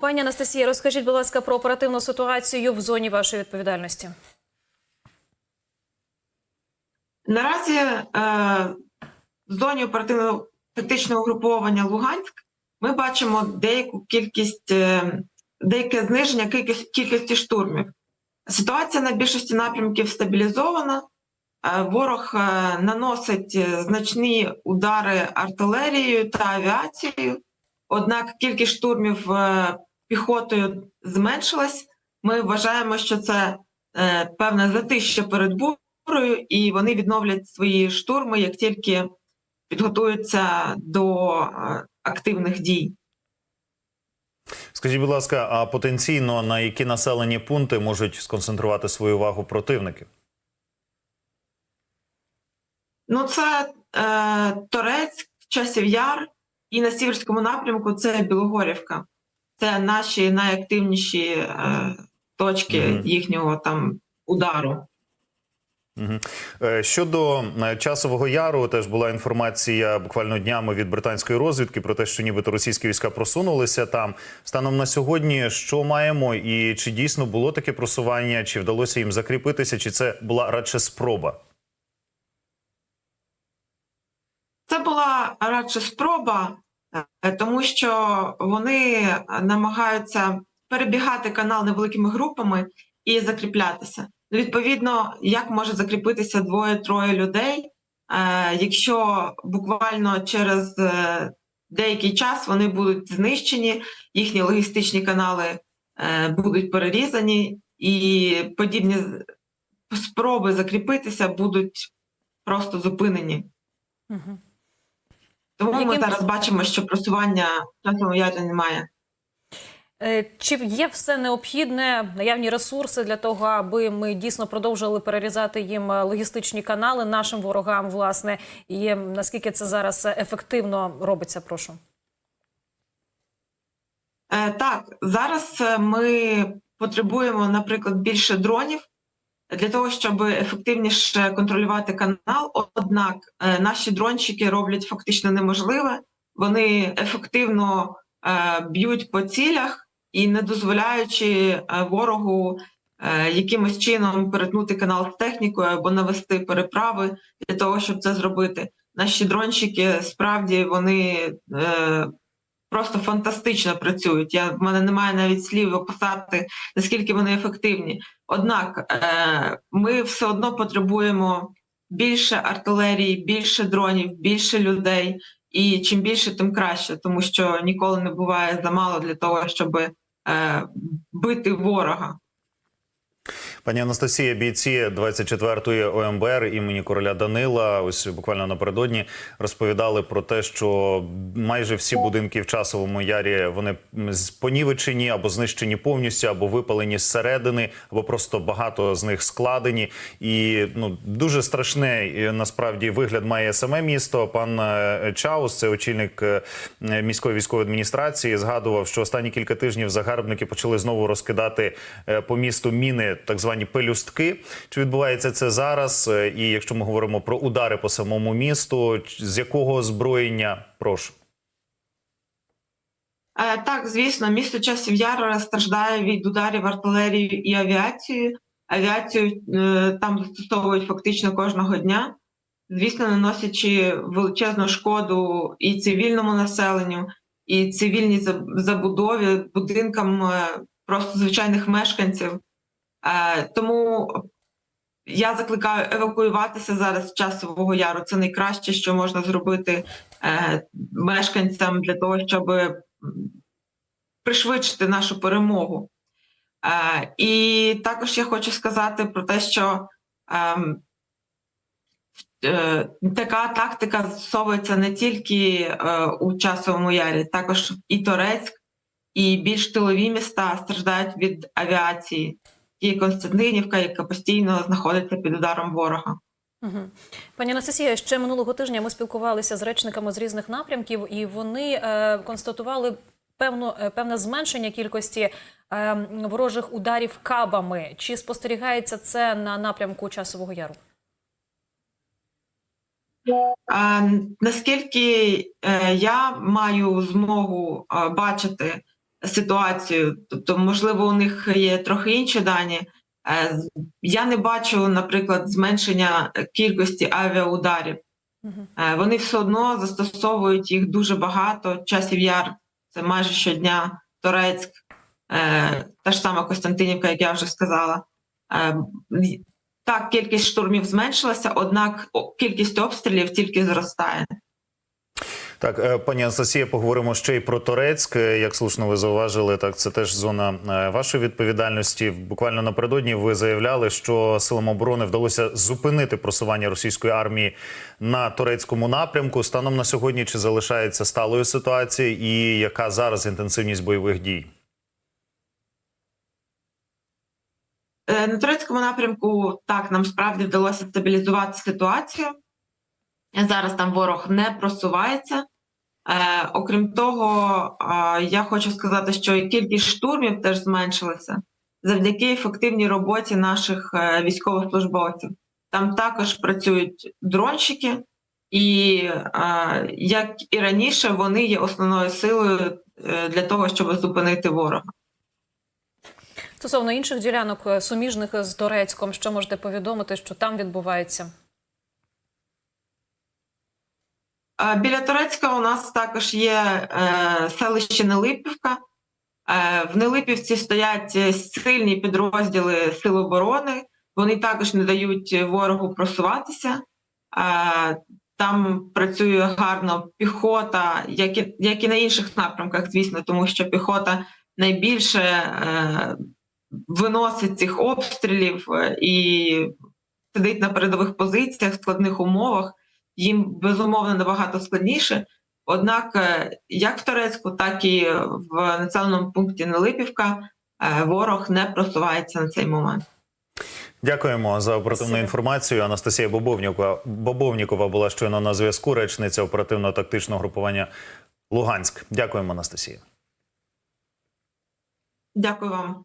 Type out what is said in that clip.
Пані Анастасія, розкажіть, будь ласка, про оперативну ситуацію в зоні вашої відповідальності. Наразі е, в зоні оперативного тактичного угруповання Луганськ ми бачимо деяку кількість, е, деяке зниження кількості, кількості штурмів. Ситуація на більшості напрямків стабілізована. Е, ворог е, наносить значні удари артилерією та авіацією, однак кількість штурмів е, піхотою зменшилась. Ми вважаємо, що це е, певне затища перед бурою, і вони відновлять свої штурми, як тільки підготуються до е, активних дій. Скажіть, будь ласка, а потенційно на які населені пункти можуть сконцентрувати свою увагу противники? Ну, це е, Торецьк, Часів Яр, і на сіверському напрямку це Білогорівка. Це наші найактивніші е, точки Мгм. їхнього там удару. Угу. Щодо е, часового яру, теж була інформація буквально днями від британської розвідки про те, що нібито російські війська просунулися там. Станом на сьогодні, що маємо, і чи дійсно було таке просування, чи вдалося їм закріпитися, чи це була радше спроба? Це була радше спроба, е, тому що вони намагаються перебігати канал невеликими групами і закріплятися. Відповідно, як може закріпитися двоє-троє людей, е, якщо буквально через е, деякий час вони будуть знищені, їхні логістичні канали е, будуть перерізані, і подібні спроби закріпитися будуть просто зупинені. Угу. Тому ми зараз бачимо, що просування часового ядра немає. Е, Чи є все необхідне, наявні ресурси для того, аби ми дійсно продовжили перерізати їм е, логістичні канали нашим ворогам, власне, і наскільки це зараз ефективно робиться? Прошу. Е, так, зараз ми потребуємо, наприклад, більше дронів для того, щоб ефективніше контролювати канал. Однак е, наші дрончики роблять фактично неможливе. Вони ефективно е, б'ють по цілях і не дозволяючи е, ворогу якимось чином перетнути канал з технікою або навести переправи для того, щоб це зробити. Наші дрончики справді вони е, просто фантастично працюють. Я в мене немає навіть слів описати, наскільки вони ефективні. Однак е, ми все одно потребуємо більше артилерії, більше дронів, більше людей. І чим більше, тим краще, тому що ніколи не буває замало для того, щоб е, бити ворога. Пані Анастасія, бійці 24-ї ОМБР імені короля Данила, ось буквально напередодні розповідали про те, що майже всі будинки в часовому ярі вони понівечені або знищені повністю, або випалені зсередини, або просто багато з них складені. І ну дуже страшний насправді вигляд має саме місто. Пан е, Чаус, це очільник е, міської військової адміністрації, згадував, що останні кілька тижнів загарбники почали знову розкидати е, по місту міни, так звані пелюстки. Чи відбувається це зараз? Е, І якщо ми говоримо про удари по самому місту, з якого озброєння? Прошу. Е, так, звісно, місто часів Яр страждає від ударів артилерією і авіацією. Авіацію е, там застосовують фактично кожного дня, звісно, наносячи величезну шкоду і цивільному населенню, і цивільній забудові, будинкам просто звичайних мешканців. Е, тому я закликаю евакуюватися зараз з часового яру. Це найкраще, що можна зробити е, мешканцям для того, щоб пришвидшити нашу перемогу. Е, і також я хочу сказати про те, що ем, така тактика застосовується не тільки у часовому ярі, також і Торецьк, і більш тилові міста страждають від авіації. І Константинівка, яка постійно знаходиться під ударом ворога. Угу. Пані Анастасія, ще минулого тижня ми спілкувалися з речниками з різних напрямків, і вони е, констатували певну, е, певне зменшення кількості е, ворожих ударів кабами. Чи спостерігається це на напрямку часового яру? А, наскільки е, я маю змогу е, бачити ситуацію. Тобто, можливо, у них є трохи інші дані. Е, Я не бачу, наприклад, зменшення кількості авіаударів. Е, Вони все одно застосовують їх дуже багато. Часів яр це майже щодня, Торецьк, е, та ж сама Костянтинівка, як я вже сказала. Так, кількість штурмів зменшилася, однак кількість обстрілів тільки зростає. Так, е, пані Анастасія, поговоримо ще й про Торецьк. Е, Як слушно ви зауважили, так це теж зона е, вашої відповідальності. Буквально напередодні ви заявляли, що силам оборони вдалося зупинити просування російської армії на турецькому напрямку. Станом на сьогодні чи залишається сталою ситуація, і яка зараз інтенсивність бойових дій? На турецькому напрямку так нам справді вдалося стабілізувати ситуацію. Зараз там ворог не просувається. Е, окрім того, е, я хочу сказати, що і кількість штурмів теж зменшилася завдяки ефективній роботі наших е, військовослужбовців. Там також працюють дронщики, і е, як і раніше, вони є основною силою е, для того, щоб зупинити ворога. Стосовно інших ділянок е, суміжних з Торецьком, що можете повідомити, що там відбувається? Е, Біля Турецька у нас також є е, селище Нелипівка. Е, в Нелипівці стоять сильні підрозділи Сил оборони. Вони також не дають ворогу просуватися. Е, там працює гарно піхота, як і, як і на інших напрямках, звісно, тому що піхота найбільше е, виносить цих обстрілів і сидить на передових позиціях в складних умовах їм безумовно набагато складніше. Однак, е, як в Турецьку, так і в населеному пункті Нелипівка е, ворог не просувається на цей момент. Дякуємо за оперативну інформацію. Анастасія Бобовнікова, Бобовнікова була щойно на зв'язку, речниця оперативно-тактичного групування Луганськ. Дякуємо, Анастасія. Дякую вам.